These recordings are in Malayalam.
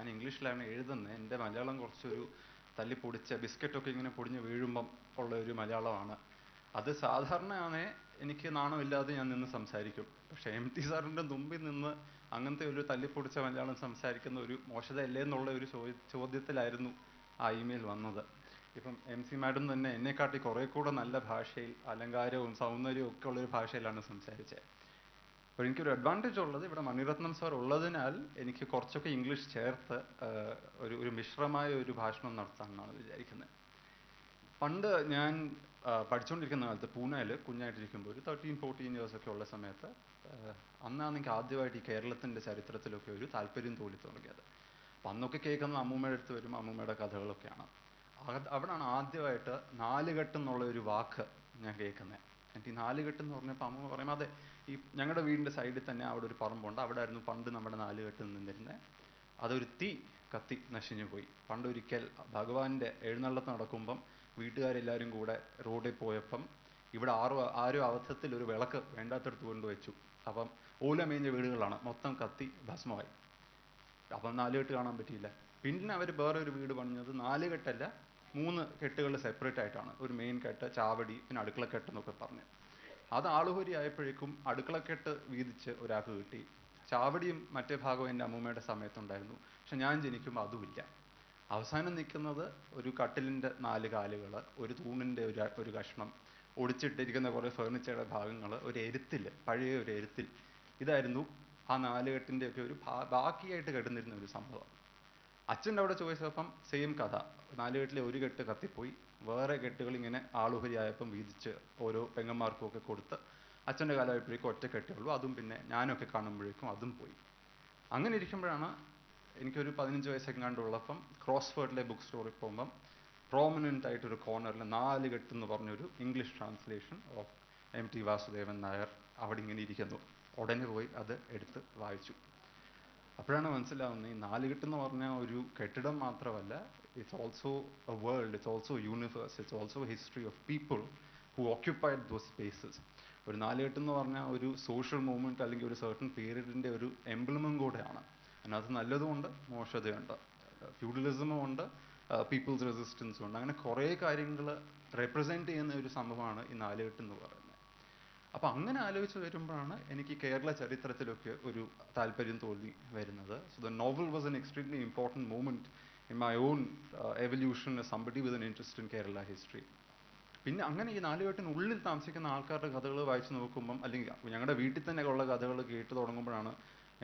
ഞാൻ ഇംഗ്ലീഷിലാണ് എഴുതുന്നത്. എന്റെ മലയാളം കുറച്ചൊരു തല്ലി പൊടിച്ച ബിസ്ക്കറ്റൊക്കെ ഇങ്ങനെ പൊടിഞ്ഞ് വീഴുമ്പം ഉള്ള ഒരു മലയാളമാണ്. അത് സാധാരണയാണേ എനിക്ക് നാണമില്ലാതെ ഞാൻ നിന്ന് സംസാരിക്കും. പക്ഷേ എം ടി സാറിന്റെ മുമ്പിൽ നിന്ന് അങ്ങനത്തെ ഒരു തല്ലിപ്പൊടിച്ച മലയാളം സംസാരിക്കുന്ന ഒരു മോശതയല്ലേ എന്നുള്ള ഒരു ചോ ചോദ്യത്തിലായിരുന്നു ആ ഇമെയിൽ വന്നത്. ഇപ്പം എം സി മാഡം തന്നെ എന്നെക്കാട്ടി കുറേ കൂടെ നല്ല ഭാഷയിൽ അലങ്കാരവും സൗന്ദര്യവും ഒക്കെ ഉള്ളൊരു ഭാഷയിലാണ് സംസാരിച്ചത്. അപ്പോൾ എനിക്കൊരു അഡ്വാന്റേജ് ഉള്ളത് ഇവിടെ മണിരത്നം സാർ ഉള്ളതിനാൽ എനിക്ക് കുറച്ചൊക്കെ ഇംഗ്ലീഷ് ചേർത്ത് ഒരു ഒരു മിശ്രമായ ഒരു ഭാഷണം നടത്താമെന്നാണ് വിചാരിക്കുന്നത്. പണ്ട് ഞാൻ പഠിച്ചുകൊണ്ടിരിക്കുന്ന കാലത്ത് പൂനെയിൽ കുഞ്ഞായിട്ടിരിക്കുമ്പോൾ ഒരു തേർട്ടീൻ ഫോർട്ടീൻ ഒക്കെ ഉള്ള സമയത്ത് അന്നാണ് എനിക്ക് ആദ്യമായിട്ട് ഈ കേരളത്തിന്റെ ചരിത്രത്തിലൊക്കെ ഒരു താല്പര്യം തോന്നി തുടങ്ങിയത്. അപ്പം അന്നൊക്കെ കേൾക്കുന്നത് അമ്മൂമ്മയുടെ അടുത്ത് വരും അമ്മൂമ്മയുടെ കഥകളൊക്കെയാണ്. അവിടെയാണ് ആദ്യമായിട്ട് നാലുകെട്ടെന്നുള്ള ഒരു വാക്ക് ഞാൻ കേൾക്കുന്നത് എനിക്ക് ഈ നാലുകെട്ട് എന്ന് പറഞ്ഞപ്പോൾ അമ്മ പറയുമ്പോൾ അതെ ഈ ഞങ്ങളുടെ വീടിന്റെ സൈഡിൽ തന്നെ അവിടെ ഒരു പറമ്പുണ്ട്. അവിടെ ആയിരുന്നു പണ്ട് നമ്മുടെ നാലുകെട്ട് നിന്നിരുന്നത് അതൊരു തീ കത്തി നശിഞ്ഞു പോയി. പണ്ടൊരിക്കൽ ഭഗവാന്റെ എഴുന്നള്ളത്ത് നടക്കുമ്പം വീട്ടുകാരെല്ലാവരും കൂടെ റോഡിൽ പോയപ്പം ഇവിടെ ആറു ആരും അവസ്ഥത്തിൽ ഒരു വിളക്ക് വേണ്ടാത്തടത്ത് കൊണ്ടുവച്ചു അപ്പം ഓല മേഞ്ഞ വീടുകളാണ്. മൊത്തം കത്തി ഭസ്മമായി. അപ്പം നാലുകെട്ട് കാണാൻ പറ്റിയില്ല. പിന്നെ അവർ വേറെ ഒരു വീട് പണിഞ്ഞത് നാല് കെട്ടല്ല മൂന്ന് കെട്ടുകൾ സെപ്പറേറ്റ് ആയിട്ടാണ്. ഒരു മെയിൻ കെട്ട് ചാവടി പിന്നെ അടുക്കളക്കെട്ട് എന്നൊക്കെ പറഞ്ഞ്. അത് ആളുഹരി ആയപ്പോഴേക്കും അടുക്കളക്കെട്ട് വീതിച്ച് ഒരാൾക്ക് കിട്ടി. ചാവടിയും മറ്റേ ഭാഗവും എന്റെ അമ്മൂമ്മയുടെ സമയത്തുണ്ടായിരുന്നു. പക്ഷെ ഞാൻ ജനിക്കുമ്പോൾ അതുമില്ല അവസാനം നിൽക്കുന്നത് ഒരു കട്ടിലിന്റെ നാല് കാലുകൾ ഒരു തൂണിന്റെ ഒരു ഒരു കഷ്ണം ഒടിച്ചിട്ടിരിക്കുന്ന കുറേ ഫേർണിച്ചറുടെ ഭാഗങ്ങൾ ഒരു എരുത്തിൽ പഴയ ഒരു എരുത്തിൽ. ഇതായിരുന്നു ആ നാലുകെട്ടിന്റെയൊക്കെ ഒരു ബാക്കിയായിട്ട് കിടന്നിരുന്ന ഒരു സംഭവം. അച്ഛന്റെ അവിടെ ചോദിച്ചപ്പം സെയിം കഥ. നാല് കെട്ടിലെ ഒരു കെട്ട് കത്തിപ്പോയി. വേറെ കെട്ടുകൾ ഇങ്ങനെ ആളുഹരിയായപ്പം വീതിച്ച് ഓരോ പെങ്ങന്മാർക്കും ഒക്കെ കൊടുത്ത് അച്ഛന്റെ കാലമായപ്പോഴേക്കും ഒറ്റ കെട്ടേ ഉള്ളൂ. അതും പിന്നെ ഞാനൊക്കെ കാണുമ്പോഴേക്കും അതും പോയി. അങ്ങനെ ഇരിക്കുമ്പോഴാണ് എനിക്കൊരു പതിനഞ്ച് വയസ്സെങ്ങാണ്ടുള്ളപ്പം ക്രോസ്ഫേർഡിലെ ബുക്ക് സ്റ്റോറിൽ പോകുമ്പം പ്രോമിനന്റ് ആയിട്ടൊരു കോർണറിൽ നാല് കെട്ട് എന്ന് പറഞ്ഞൊരു English translation of M T Vasudevan Nair അവിടെ ഇങ്ങനെ ഇരിക്കുന്നു. ഉടനെ പോയി അത് എടുത്ത് വായിച്ചു. അപ്പോഴാണ് മനസ്സിലാവുന്നത് ഈ നാലുകെട്ട് എന്ന് പറഞ്ഞാൽ ഒരു കെട്ടിടം മാത്രമല്ല it's also a world it's also universe it's also history of people who occupied those spaces ഒരു നാലുകെട്ട് എന്ന് പറഞ്ഞാൽ ഒരു സോഷ്യൽ മൂവ്മെന്റ് അല്ലെങ്കിൽ ഒരു സർട്ടൺ പീരീഡിന്റെ ഒരു എംബ്ലമും കൂടെയാണ്. അതിനകത്ത് നല്ലതുമുണ്ട് മോശതയുണ്ട്. ഫ്യൂഡലിസമും ഉണ്ട് പീപ്പിൾസ് റെസിസ്റ്റൻസും ഉണ്ട്. അങ്ങനെ കുറേ കാര്യങ്ങൾ റെപ്രസെന്റ് ചെയ്യുന്ന ഒരു സംഭവമാണ് ഈ നാലുകെട്ട് എന്ന് പറയുന്നത്. അപ്പൊ അങ്ങനെ ആലോചിച്ച് വരുമ്പോഴാണ് എനിക്ക് കേരള ചരിത്രത്തിലൊക്കെ ഒരു താല്പര്യം തോന്നി വരുന്നത്. So the novel was an extremely important moment in my own evolution somebody with an interest in Kerala history പിന്നെ അങ്ങനെ ഈ നാലുകെട്ടിനുള്ളിൽ താമസിക്കുന്ന ആൾക്കാരുടെ കഥകൾ വായിച്ചു നോക്കുമ്പം അല്ലെങ്കിൽ ഞങ്ങളുടെ വീട്ടിൽ തന്നെ ഉള്ള കഥകൾ കേട്ട് തുടങ്ങുമ്പോഴാണ്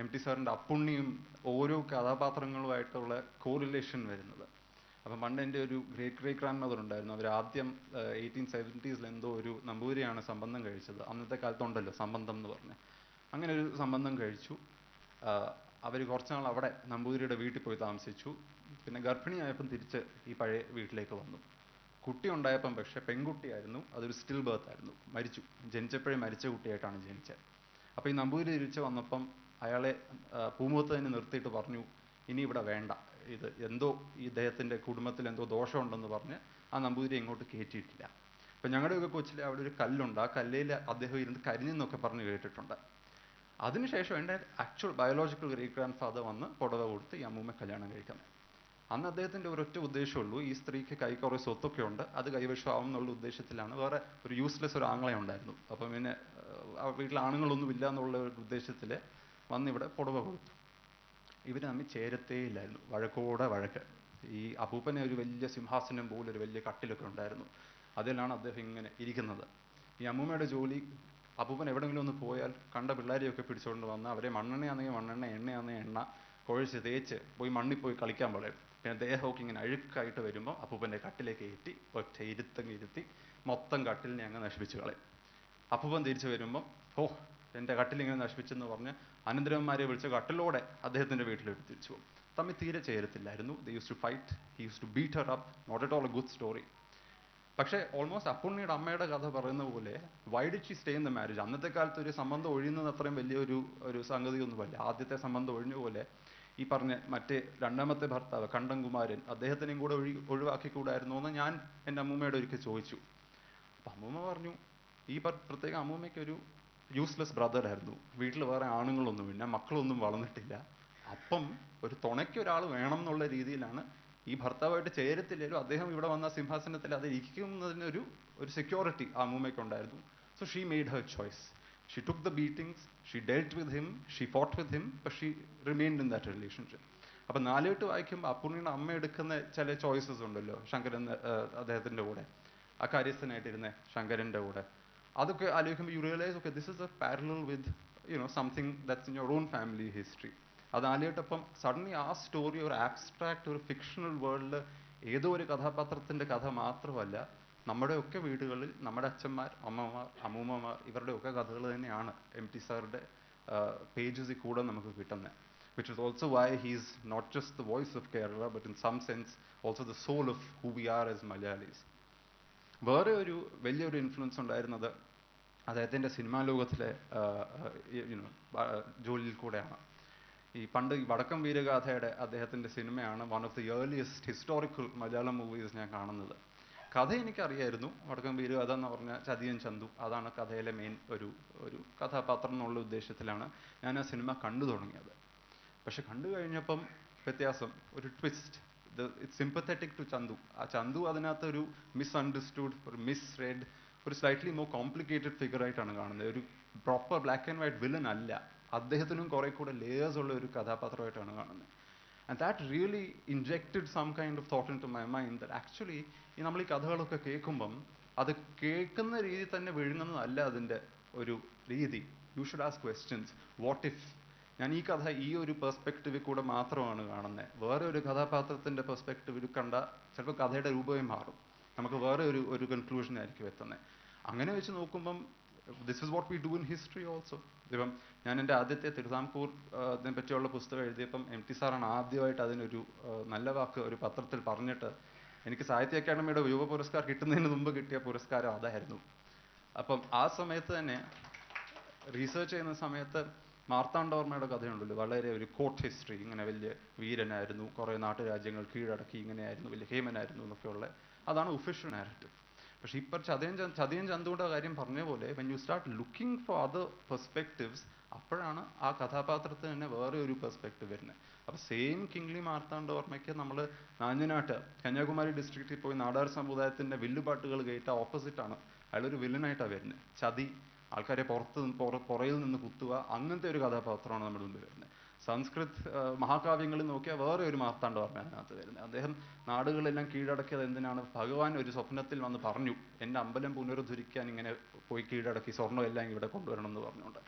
എം ടി സാറിന്റെ അപ്പുണ്ണിയും ഓരോ കഥാപാത്രങ്ങളുമായിട്ടുള്ള കോറിലേഷൻ വരുന്നത്. അപ്പം പണ്ട് എന്റെ ഒരു ഗ്രേറ്റ് ഗ്രേറ്റ് ഗ്രാൻഡ് മദർ ഉണ്ടായിരുന്നു. ആദ്യം എയ്റ്റീൻ സെവന്റീസിൽ എന്തോ ഒരു നമ്പൂരിയാണ് സംബന്ധം കഴിച്ചത്. അന്നത്തെ കാലത്തുണ്ടല്ലോ സംബന്ധം എന്ന് പറഞ്ഞ്. അങ്ങനെ ഒരു സംബന്ധം കഴിച്ചു. അവർ കുറച്ച് നാൾ അവിടെ നമ്പൂതിരിയുടെ വീട്ടിൽ പോയി താമസിച്ചു. പിന്നെ ഗർഭിണിയായപ്പം തിരിച്ച് ഈ പഴയ വീട്ടിലേക്ക് വന്നു. കുട്ടി ഉണ്ടായപ്പം പക്ഷേ പെൺകുട്ടിയായിരുന്നു. അതൊരു സ്റ്റിൽ ബർത്ത് ആയിരുന്നു. മരിച്ചു. ജനിച്ചപ്പോഴേ മരിച്ച കുട്ടിയായിട്ടാണ് ജനിച്ചത്. അപ്പോൾ ഈ നമ്പൂതിരി തിരിച്ച് വന്നപ്പം അയാളെ പൂമുഖത്ത് തന്നെ നിർത്തിയിട്ട് പറഞ്ഞു ഇനി ഇവിടെ വേണ്ട. ഇത് എന്തോ ഈ ഇദ്ദേഹത്തിന്റെ കുടുംബത്തിൽ എന്തോ ദോഷമുണ്ടെന്ന് പറഞ്ഞ് ആ നമ്പൂതിരി ഇങ്ങോട്ട് കയറ്റിയിട്ടില്ല അപ്പം ഞങ്ങളുടെയൊക്കെ കൊച്ചിൽ അവിടെ ഒരു കല്ലുണ്ട്. ആ കല്ലിൽ അദ്ദേഹം ഇരുന്ന് കരിഞ്ഞെന്നൊക്കെ പറഞ്ഞ് കേട്ടിട്ടുണ്ട്. അതിനുശേഷം എന്റെ actual biological great grand father വന്ന് പുടവ കൊടുത്ത് ഈ അമ്മൂമ്മ കല്യാണം കഴിക്കുന്നത് അന്ന് അദ്ദേഹത്തിന്റെ ഒരൊറ്റ ഉദ്ദേശമുള്ളൂ ഈ സ്ത്രീക്ക് കൈ കുറേ സ്വത്തൊക്കെ ഉണ്ട്. അത് കൈവശമാവും എന്നുള്ള ഉദ്ദേശത്തിലാണ്. വേറെ ഒരു യൂസ്ലെസ് ഒരു ആങ്ങളെ ഉണ്ടായിരുന്നു. അപ്പം പിന്നെ വീട്ടിൽ ആണുങ്ങളൊന്നും ഇല്ല എന്നുള്ള ഒരു ഉദ്ദേശത്തിൽ വന്നിവിടെ പുടവ കൊടുത്തു. ഇവർ തമ്മിൽ ചേരത്തേ ഇല്ലായിരുന്നു വഴക്കോടെ വഴക്ക്. ഈ അപ്പൂപ്പനെ ഒരു വലിയ സിംഹാസനം പോലെ ഒരു വലിയ കട്ടിലൊക്കെ ഉണ്ടായിരുന്നു. അതിലാണ് അദ്ദേഹം ഇങ്ങനെ ഇരിക്കുന്നത്. ഈ അമ്മൂമ്മയുടെ ജോലി അപ്പൂപ്പൻ എവിടെങ്കിലും ഒന്ന് പോയാൽ കണ്ട പിള്ളേരെയൊക്കെ പിടിച്ചുകൊണ്ട് വന്ന് അവരെ മണ്ണെണ്ണയാണെങ്കിൽ മണ്ണെണ്ണ എണ്ണയാണെങ്കിൽ എണ്ണ കുഴച്ച് തേച്ച് പോയി മണ്ണിൽ പോയി കളിക്കാൻ പറയും. പിന്നെ ദേഹമൊക്കെ ഇങ്ങനെ അഴുക്കായിട്ട് വരുമ്പോൾ അപ്പൂപ്പന്റെ കട്ടിലേക്ക് കയറ്റി ഒറ്റ ഇരുത്തങ്ങ് ഇരുത്തി മൊത്തം കട്ടിലിനെ അങ്ങ് നശിപ്പിച്ച് കളയും. അപ്പൂപ്പൻ തിരിച്ചു വരുമ്പം ഓ എന്റെ കട്ടിലിങ്ങനെ നശിപ്പിച്ചെന്ന് പറഞ്ഞ് അനന്തരന്മാരെ വിളിച്ച കട്ടിലോടെ അദ്ദേഹത്തിന്റെ വീട്ടിലേക്ക് തിരിച്ചു പോകും തമ്മിൽ തീരെ ചേരത്തില്ലായിരുന്നു. The use to fight he use to beat her up not at all a good story പക്ഷേ ഓൾമോസ്റ്റ് അപ്പുണ്ണിയുടെ അമ്മയുടെ കഥ പറയുന്ന പോലെ why'd she stay in the marriage അന്നത്തെ കാലത്ത് ഒരു സംബന്ധം ഒഴിയുന്നത് അത്രയും വലിയൊരു ഒരു സംഗതിയൊന്നുമല്ല. ആദ്യത്തെ സംബന്ധം ഒഴിഞ്ഞ പോലെ ഈ പറഞ്ഞ മറ്റേ രണ്ടാമത്തെ ഭർത്താവ് കണ്ടൻകുമാരൻ അദ്ദേഹത്തിനെയും കൂടെ ഒഴി ഒഴിവാക്കിക്കൂടായിരുന്നു എന്ന് ഞാൻ എന്റെ അമ്മൂമ്മയോട് ഒരിക്കൽ ചോദിച്ചു. അപ്പം അമ്മൂമ്മ പറഞ്ഞു ഈ പ്രത്യേക അമ്മൂമ്മയ്ക്ക് ഒരു യൂസ്ലെസ് ബ്രദറായിരുന്നു വീട്ടിൽ വേറെ ആണുങ്ങളൊന്നുമില്ല മക്കളൊന്നും വളർന്നിട്ടില്ല. അപ്പം ഒരു തുണയ്ക്ക് ഒരാൾ വേണം എന്നുള്ള രീതിയിലാണ് ഈ ഭർത്താവായിട്ട് ചേരത്തില്ലേലും അദ്ദേഹം ഇവിടെ വന്ന സിംഹാസനത്തിൽ അത് ഇരിക്കുന്നതിനൊരു ഒരു സെക്യൂരിറ്റി ആ അമ്മൂമ്മയ്ക്ക് ഉണ്ടായിരുന്നു. So she made her choice she took the beatings she dealt with him she fought with him she remained in that relationship അപ്പം നാലുകെട്ട് വായിക്കുമ്പോൾ അപ്പുണ്ണിയുടെ അമ്മ എടുക്കുന്ന ചില ചോയ്സസ് ഉണ്ടല്ലോ ശങ്കരൻ അദ്ദേഹത്തിന്റെ കൂടെ. ആ കാര്യസ്ഥനായിട്ടിരുന്നേ ശങ്കരന്റെ കൂടെ. അതൊക്കെ ആലോചിക്കുമ്പോൾ you realise okay this is a parallel with you know something that's in your own family history അത് ആലോചിട്ടപ്പം സഡൻലി ആ സ്റ്റോറി ഒരു ആബ്സ്ട്രാക്ട് ഒരു ഫിക്ഷണൽ വേൾഡിൽ ഏതോ ഒരു കഥാപാത്രത്തിന്റെ കഥ മാത്രമല്ല നമ്മുടെയൊക്കെ വീടുകളിൽ നമ്മുടെ അച്ഛന്മാർ അമ്മമാർ അമ്മൂമ്മമാർ ഇവരുടെയൊക്കെ കഥകൾ തന്നെയാണ് എം ടി സാറുടെ പേജസിൽ കൂടെ നമുക്ക് കിട്ടുന്നത് which is also why he's not just the voice of Kerala, but in some sense also the soul of who we are as Malayalis. വേറെ ഒരു വലിയൊരു ഇൻഫ്ലുവൻസ് ഉണ്ടായിരുന്നത് അദ്ദേഹത്തിന്റെ സിനിമാ ലോകത്തിലെ ജോലിയിൽ കൂടെയാണ്. ഈ പണ്ട് ഈ വടക്കം വീരഗാഥയുടെ അദ്ദേഹത്തിന്റെ സിനിമയാണ് one of the earliest historical Malayalam movies ഞാൻ കാണുന്നത്. കഥ എനിക്കറിയായിരുന്നു. വടക്കം വീരഗാഥ എന്ന് പറഞ്ഞ ചതിയൻ ചന്തു അതാണ് കഥയിലെ മെയിൻ ഒരു ഒരു കഥാപാത്രം എന്നുള്ള ഉദ്ദേശത്തിലാണ് ഞാൻ ആ സിനിമ കണ്ടു തുടങ്ങിയത്. പക്ഷെ കണ്ടു കഴിഞ്ഞപ്പം വ്യത്യാസം ഒരു twist it's sympathetic to Chandu ആ ചന്തു അതിനകത്ത് ഒരു മിസ് അണ്ടർസ്റ്റുഡ് ഒരു മിസ് റെഡ് ഒരു സ്ലൈറ്റ്ലി മോർ കോംപ്ലിക്കേറ്റഡ് ഫിഗർ ആയിട്ടാണ് കാണുന്നത്. ഒരു proper black and white villain അല്ല. അദ്ദേഹത്തിനും കുറെ കൂടെ ലേയേഴ്സ് ഉള്ള ഒരു കഥാപാത്രമായിട്ടാണ് കാണുന്നത്. And that really injected some kind of thought into my mind that actually ഈ നമ്മൾ ഈ കഥകളൊക്കെ കേൾക്കുമ്പം അത് കേൾക്കുന്ന രീതി തന്നെ വിഴുങ്ങുന്നതല്ല അതിന്റെ ഒരു രീതി. You should ask questions what if ഞാൻ ഈ കഥ ഈ ഒരു പെർസ്പെക്റ്റീവിൽ കൂടെ മാത്രമാണ് കാണുന്നത് വേറെ ഒരു കഥാപാത്രത്തിന്റെ പെർസ്പെക്റ്റീവിൽ കണ്ട ചിലപ്പോൾ കഥയുടെ രൂപമേ മാറും. നമുക്ക് വേറെ ഒരു ഒരു കൺക്ലൂഷൻ ആയിരിക്കും എത്തുന്നത് അങ്ങനെ വെച്ച് നോക്കുമ്പം this is what we do in history also ഇപ്പം ഞാൻ എന്റെ ആദ്യത്തെ തിരുവിതാംകൂർ ഇതിനെ പറ്റിയുള്ള പുസ്തകം എഴുതിയപ്പം എം ടി സാറാണ് ആദ്യമായിട്ട് അതിനൊരു നല്ല വാക്ക് ഒരു പത്രത്തിൽ പറഞ്ഞിട്ട് എനിക്ക് സാഹിത്യ അക്കാദമിയുടെ യുവ പുരസ്കാരം കിട്ടുന്നതിന് മുമ്പ് കിട്ടിയ പുരസ്കാരം അതായിരുന്നു. അപ്പം ആ സമയത്ത് തന്നെ റീസെർച്ച് ചെയ്യുന്ന സമയത്ത് മാർത്താണ്ഡവർമ്മയുടെ കഥയുണ്ടല്ലോ. വളരെ ഒരു കോർട്ട് ഹിസ്റ്ററി ഇങ്ങനെ വലിയ വീരനായിരുന്നു. കുറേ നാട്ടുരാജ്യങ്ങൾ കീഴടക്കി ഇങ്ങനെയായിരുന്നു വലിയ ഹേമനായിരുന്നു എന്നൊക്കെയുള്ള അതാണ് ഒഫീഷ്യൽ നാരറ്റീവ് പക്ഷേ ഇപ്പം ചതയൻ ചതയൻ ചന്തുവിന്റെ കാര്യം പറഞ്ഞ പോലെ when you start looking for other perspectives അപ്പോഴാണ് ആ കഥാപാത്രത്തിന് തന്നെ വേറെ ഒരു പെർസ്പെക്റ്റീവ് വരുന്നത്. അപ്പോൾ സെയിം കിങ്ലി മാർത്താണ്ഡവർമ്മയ്ക്ക് നമ്മൾ നാഞ്ഞനാട്ട് കന്യാകുമാരി ഡിസ്ട്രിക്റ്റിൽ പോയി നാടാർ സമുദായത്തിന്റെ വില്ലുപാട്ടുകൾ കേട്ട ഓപ്പോസിറ്റാണ് അയാളൊരു വില്ലനായിട്ടാണ് വരുന്നത്. ചതി ആൾക്കാരെ പുറത്ത് പുറയിൽ നിന്ന് കുത്തുക അങ്ങനത്തെ ഒരു കഥാപാത്രമാണ് നമ്മുടെ മുമ്പിൽ വരുന്നത്. സംസ്കൃത് മഹാകാവ്യങ്ങളിൽ നോക്കിയാൽ വേറെ ഒരു മാർത്താണ്ഡവർമ്മ അതിനകത്ത് വരുന്നത്. അദ്ദേഹം നാടുകളെല്ലാം കീഴടക്കിയത് എന്തിനാണ്? ഭഗവാൻ ഒരു സ്വപ്നത്തിൽ വന്ന് പറഞ്ഞു എന്റെ അമ്പലം പുനരുദ്ധരിക്കാൻ ഇങ്ങനെ പോയി കീഴടക്കി സ്വർണമെല്ലാം ഇവിടെ കൊണ്ടുവരണം എന്ന് പറഞ്ഞുകൊണ്ട്.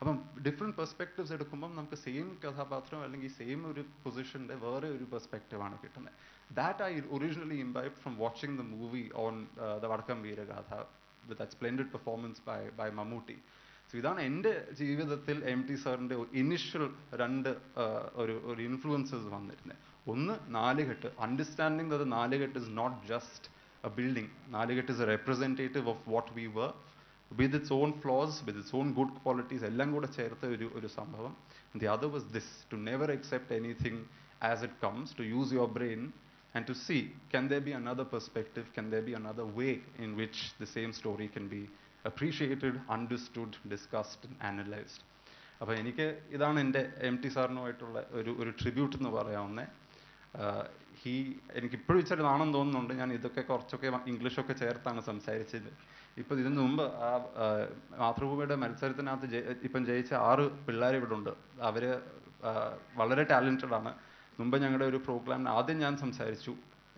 അപ്പം ഡിഫറെന്റ് പെർസ്പെക്റ്റീവ്സ് എടുക്കുമ്പം നമുക്ക് സെയിം കഥാപാത്രം അല്ലെങ്കിൽ സെയിം ഒരു പൊസിഷന്റെ വേറെ ഒരു പെർസ്പെക്റ്റീവാണ് കിട്ടുന്നത്. That I originally imbibe from watching the movie on the Vadakkan Veeragatha with the splendid performance by by Mammootty so ഇതാണ് എന്റെ ജീവിതത്തിൽ എം ടി സാറിന്റെ ഇനിഷ്യൽ രണ്ട് ഒരു ഒരു ഇൻഫ്ലുവൻസസ് വന്നിരുന്നത് ഒന്ന് Naalukettu. Understanding the Naalukettu is not just a building Naalukettu is a representative of what we were with its own flaws with its own good qualities എല്ലാം കൂടെ ചേർത്ത ഒരു ഒരു സംഭവം. The other was this to never accept anything as it comes to use your brain and to see can there be another perspective, can there be another way in which the same story can be appreciated, understood, discussed, and analyzed. അപ്പോൾ എനിക്ക് ഇതാണ് എന്റെ എം ടി സാറിനുമായിട്ടുള്ള ഒരു ഒരു ട്രിബ്യൂട്ട് എന്ന് പറയാവുന്നത് ഹീ എനിക്ക് ഇപ്പോഴും ഇച്ചിരി നാണം തോന്നുന്നുണ്ട്. ഞാൻ ഇതൊക്കെ കുറച്ചൊക്കെ ഇംഗ്ലീഷൊക്കെ ചേർത്താണ് സംസാരിച്ചത്. ഇപ്പം ഇതിനു മുമ്പ് ആ മാതൃഭൂമിയുടെ മത്സരത്തിനകത്ത് ഇപ്പം ജയിച്ച ആറ് പിള്ളേർ ഇവിടെ ഉണ്ട് അവർ വളരെ ടാലന്റഡ് ആണ് മുമ്പ് ഞങ്ങളുടെ ഒരു പ്രോഗ്രാമിന് ആദ്യം ഞാൻ സംസാരിച്ചു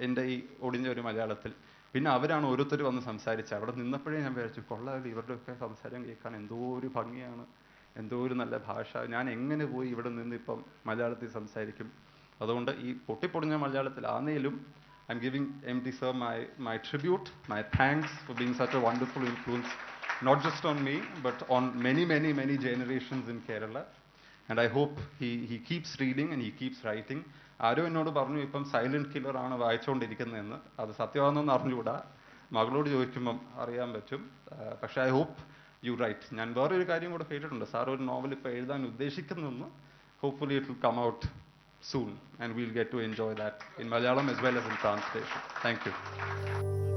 എന്റെ ഈ ഒടിഞ്ഞ ഒരു മലയാളത്തിൽ. പിന്നെ അവരാണ് ഓരോരുത്തർ വന്ന് സംസാരിച്ചത്. അവിടെ നിന്നപ്പോഴേ ഞാൻ വിചാരിച്ചു കൊള്ളാമല്ലോ ഇവരുടെയൊക്കെ സംസാരം കേൾക്കാൻ എന്തോ ഒരു ഭംഗിയാണ് എന്തോ ഒരു നല്ല ഭാഷ. ഞാൻ എങ്ങനെ പോയി ഇവിടെ നിന്ന് ഇപ്പം മലയാളത്തിൽ സംസാരിക്കും? അതുകൊണ്ട് ഈ പൊട്ടിപ്പൊടിഞ്ഞ മലയാളത്തിൽ ആന്നേലും I'm giving M T sir my my tribute my thanks for being such a wonderful influence not just on me but on many many many generations in Kerala and I hope he he keeps reading and he keeps writing ആരോ എന്നോട് പറഞ്ഞു ഇപ്പം സൈലന്റ് കില്ലർ ആണ് വായിച്ചുകൊണ്ടിരിക്കുന്നതെന്ന് അത് സത്യമാണെന്ന് അറിഞ്ഞുകൂടാ. മകളോട് ചോദിക്കുമ്പം അറിയാൻ പറ്റും. പക്ഷേ ഐ ഹോപ്പ് യു റൈറ്റ് ഞാൻ വേറൊരു കാര്യം കൂടെ കേട്ടിട്ടുണ്ട്. സാർ ഒരു നോവൽ ഇപ്പോൾ എഴുതാൻ ഉദ്ദേശിക്കുന്നെന്ന്. Hopefully it will come out soon and will get to enjoy that in Malayalam as well as in translation thank you.